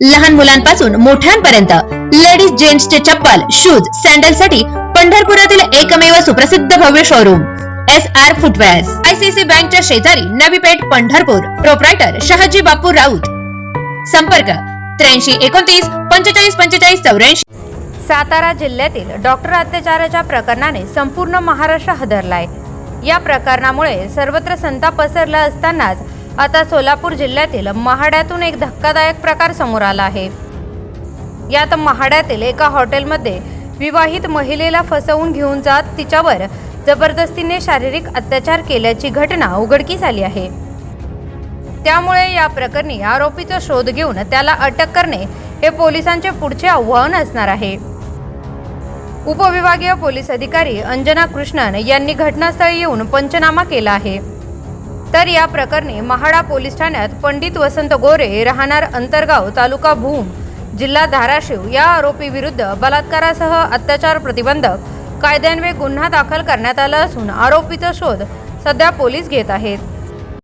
लहान मुलांपासून मोठ्यांपर्यंत. लेडीज जेंट्सचे चप्पल शूज सँडलसाठी पंढरपुरातील एकमेव सुप्रसिद्ध भव्य showroom S R footwears ICC बँकच्या शेजारी नवी पेठ पंढरपूर. प्रोप्रायटर शहाजी बापू राऊत. संपर्क त्र्याऐंशी एकोणतीस पंचेचाळीस पंचेचाळीस चौऱ्याऐंशी. सातारा जिल्ह्यातील डॉक्टर अत्याचाराच्या प्रकरणाने संपूर्ण महाराष्ट्र हदरलाय. या प्रकरणामुळे सर्वत्र संताप पसरला असतानाच आता सोलापूर जिल्ह्यातील महाड्यातून एक धक्कादायक प्रकार समोर आला आहे. यात महाड्यातील एका हॉटेलमध्ये विवाहित महिलेला फसवून घेऊन जात तिच्यावर जबरदस्तीने शारीरिक अत्याचार केल्याची घटना उघडकीस आली आहे. त्यामुळे या प्रकरणी आरोपीचा शोध घेऊन त्याला अटक करणे हे पोलिसांचे पुढचे आव्हान असणार आहे. उपविभागीय पोलीस अधिकारी अंजना कृष्णन यांनी घटनास्थळी येऊन पंचनामा केला आहे. तर या प्रकरणी महाडा पोलीस ठाण्यात पंडित वसंत गोरे राहणार अंतरगाव तालुका भूम जिल्हा धाराशिव या आरोपी विरुद्ध बलात्कारासह अत्याचार प्रतिबंधक कायद्यान्वये गुन्हा दाखल करण्यात आला असून आरोपीचा शोध सध्या पोलीस घेत आहेत.